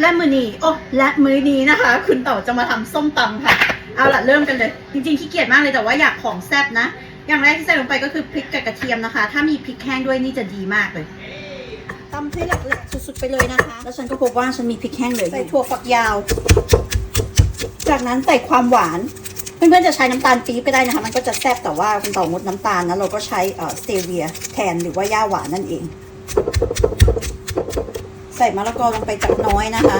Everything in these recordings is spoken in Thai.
และมือนี้โอ้และมือนี้นะคะ คุณเต่าจะมาทำส้มตำค่ะ เอาละเริ่มกันเลย จริงๆขี้เกียจมากเลยแต่ว่าอยากของแซ่บนะ อย่างแรกที่ใส่ลงไปก็คือพริกกับกระเทียมนะคะ ถ้ามีพริกแห้งด้วยนี่จะดีมากเลยตำให้แหลกๆสุดๆไปเลยนะคะ แล้วฉันก็พบว่าฉันมีพริกแห้งเหลยใส่ถั่วฝักยาว จากนั้นใส่ความหวาน เพื่อนๆจะใช้น้ำตาลปี๊บไปได้นะคะ มันก็จะแซ่บแต่ว่าคุณเต่างดน้ำตาลนะเราก็ใช้เอ่อสเตเวียแทนหรือว่าย่าหวานนั่นเอง ใส่มะละกอลงไปจักน้อยนะคะ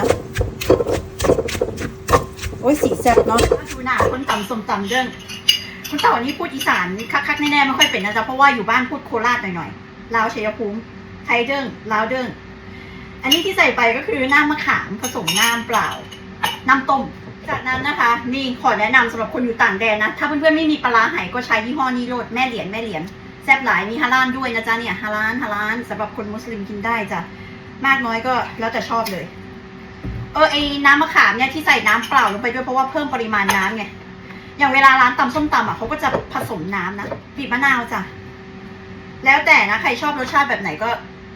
โอ้ยสีแซ่บเนาะดูหน้าคนต่ำสมต่ำเรื่องคุณเต่านี่พูดอีสานคักๆแน่ๆไม่ค่อยเป็นนะจ๊ะเพราะว่าอยู่บ้านพูดโคราชหน่อยๆลาวชัยภูมิไทยเด้งลาวเด้งอันนี้ที่ใส่ไปก็คือน้ำมะขามผสมน้ำเปล่า น้ำต้มจากนั้นนะคะ นี่ขอแนะนำสำหรับคนอยู่ต่างแดนนะ ถ้าเพื่อนๆไม่มีปลาร้าไหก็ใช้ยี่ห้อนี้โลดแม่เหรียญแม่เหรียญแซ่บหลายมีฮาลานด้วยนะจ๊ะเนี่ยฮาลานฮาลานสำหรับคนมุสลิมกินได้จ้ะ มากน้อยก็แล้วแต่ชอบเลย เออไอ้น้ำมะขามเนี่ยที่ใส่น้ำเปล่าลงไปด้วยเพราะว่าเพิ่มปริมาณน้ำไงอย่างเวลาร้านตำส้มตำอะเขาก็จะผสมน้ำนะบีบมะนาวจ้ะแล้วแต่นะใครชอบรสชาติแบบไหนก็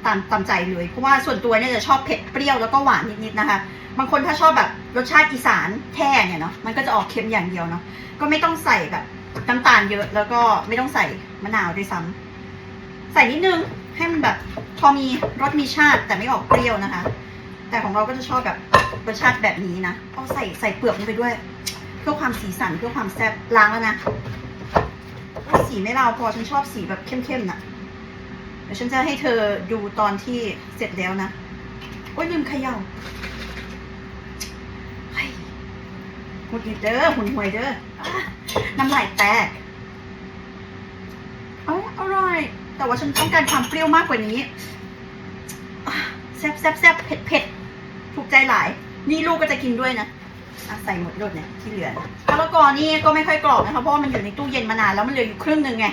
ตามตามใจเลยเพราะว่าส่วนตัวเนี่ยจะชอบเผ็ดเปรี้ยวแล้วก็หวานนิดๆนะคะ บางคนถ้าชอบแบบรสชาติอีสานแท้เนี่ยเนาะมันก็จะออกเค็มอย่างเดียวเนาะก็ไม่ต้องใส่แบบน้ำตาลเยอะแล้วก็ไม่ต้องใส่มะนาวด้วยซ้ำ ใส่นิดนึงให้มันแบบพอมีรสมีชาติแต่ไม่ออกเปรี้ยวนะคะ แต่ของเราก็จะชอบแบบรสชาติแบบนี้นะเอาใส่ใส่เปลือกลงไปด้วย เพื่อความสีสันเพื่อความแซ่บล้างแล้วนะสีไม่เราพอฉันชอบสีแบบเข้มๆน่ะเดี๋ยวฉันจะให้เธอดูตอนที่เสร็จแล้วนะโอ้ยลืมเขย่าเฮ้ยหุดหงิดเด้อหุ่นหวยเด้อน้ำลายแตกเอ้ยอร่อย แต่ว่าฉันต้องการความเปรี้ยวมากกว่านี้แซ่บแซ่บแซ่บเผ็ดเผ็ดถูกใจหลาย นี่ลูกก็จะกินด้วยนะอะใส่หมดรดเนี่ยที่เหลือมะละกอนี่ก็ไม่ค่อยกรอบนะคะเพราะว่ามันอยู่ในตู้เย็นมานานแล้วมันเหลืออยู่ครึ่งหนึ่งไง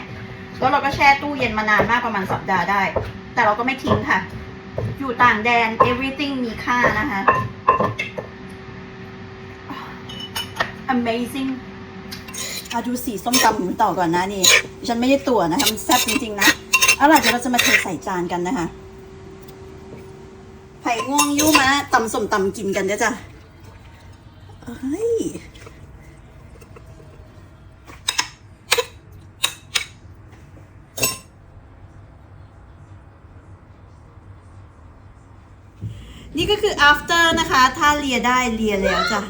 แล้วเราก็แช่ตู้เย็นมานานมากประมาณสัปดาห์ได้ แต่เราก็ไม่ทิ้งค่ะ อยู่ต่างแดน everything มีค่านะคะ amazing อาดูสีส้มตำของต่อก่อนนะนี่ ฉันไม่ได้ตัวนะคะมันแซ่บจริง ๆ นะ เอาล่ะเดี๋ยวเราจะมาเทใส่จานกันนะคะ ไผ่ง่วงยู่มาตำสมตำกินกันเด้อจ้ะเฮ้ยนี่ก็คือ after นะคะ ถ้าเลียได้เลียแล้วจ้ะ